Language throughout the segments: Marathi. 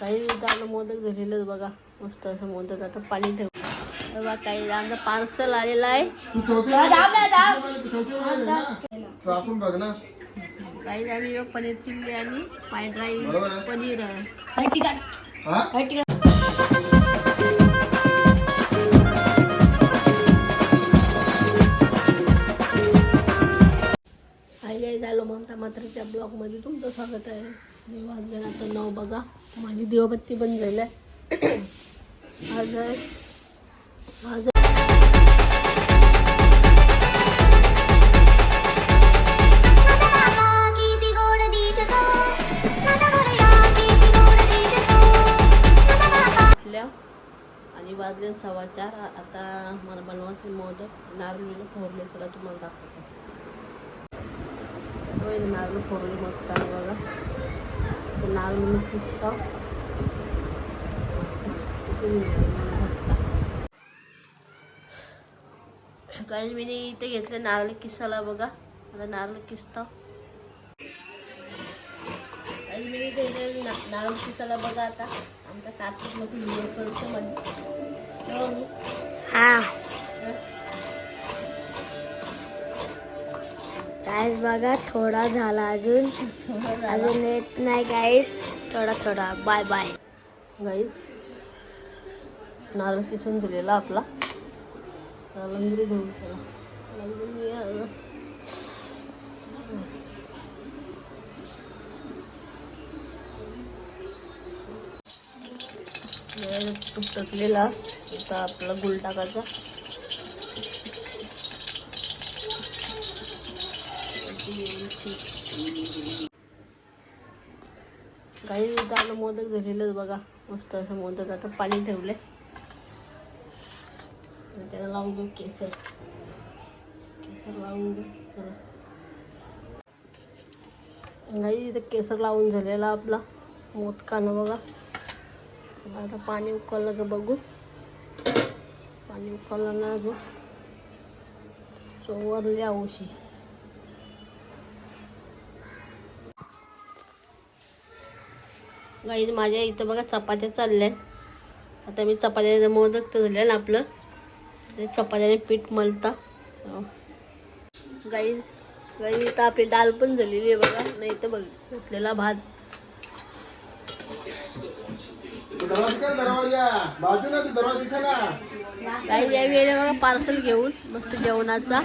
काही दाणं मोदक झालेलंच बघा. मस्त असं मोदक आता पाणी ठेव. बघा काही आमचं पार्सल आलेलं आहे. काही आम्ही पनीर चिल्ली आणि फ्राईड राईस. पनीर. आहे झालो ममता मात्रेच्या ब्लॉगमध्ये तुमचं स्वागत आहे. वाजले आता नऊ बघा. माझी दिवाबत्ती बंद झाली आहे. आज आहे. आज आपल्या आणि वाजले सव्वा चार. आता मला बनवायचे मोदक. नारळ फोरले चला तुम्हाला दाखवतो. नारळ फोरले मग काय बघा. ते नारळ मी किसता काही मी इथे घेतले नारळ किसाला बघा. आता नारळ किसता. मी इथे नारळ किसाला बघा आता. आमचा मध्ये व्हिडिओ करतो म्हणजे हो. गाईस बघा थोडा झाला अजून. अजून येत नाही गाईस थोडा थोडा. बाय बाय गाईस नारळ किसून दिलेला आपला. लंगरी घेऊन चला. आता आपला गुल टाकायचा. काही आलं मोदक झालेलंच बघा. मस्त असं मोदक आता पाणी ठेवले त्याला लावून घेऊ केसर. केसर लावून घेऊ चला. काही इथं केसर लावून झालेला आपला मोदकानं बघा. चला आता पाणी उकळलं का बघू. पाणी उकळलं ना अजून. चोवरली औशी गाई माझ्या इथं बघा चपात्या चालल्या आता मी चपात्याचं मोदक तर ना आपलं. चपात्याने पीठ मलता. हो. गाई गाई इथं आपली डाळ पण झालेली आहे बघा. नाही तर बघ घेतलेला भात. काही गाई या वेळेला बघा पार्सल घेऊन मस्त जेवणाचा.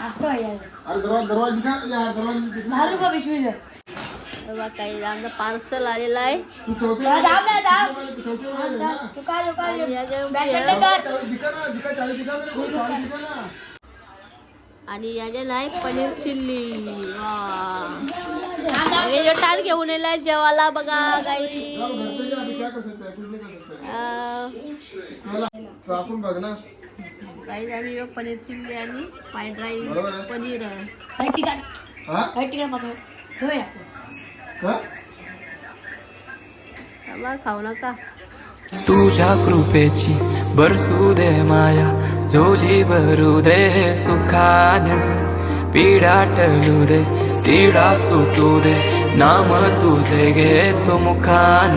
है है दरवाजा बघा काही आमचं पार्सल आलेलं आहे. तू चौथी तू चौथी वाले ना आणि याच्या चावी दिखा ना दिखा चावी दिखा मेरे को चावी दिखा ना? आणि याच्या नाही पनीर चिल्ली. हे जो टार घेऊन येलाय जेवायला बघा क्या कर सकते हैं कुछ नहीं कर सकते चला चाकून बघ ना. गाईज आम्ही बघ पनीर चिल्ली आणि फ्राईड राईस बरोबर आहे. पनीर आहे. चला खाऊ नका. तुझ्या कृपेची बरसू दे माया झोली भरू दे सुखान. पिढा टळू दे तिडा सुटू दे नाम तुझे घे तू मुखान.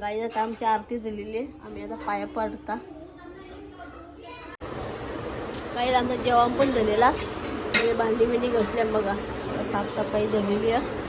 गाईज आता आमची आरती झालेली आहे. आम्ही आता पाया पडता. काही आमचं जेवण पण झालेला. भांडी बिंडी घसल्या बघा. साफसफाई झालेली आहे.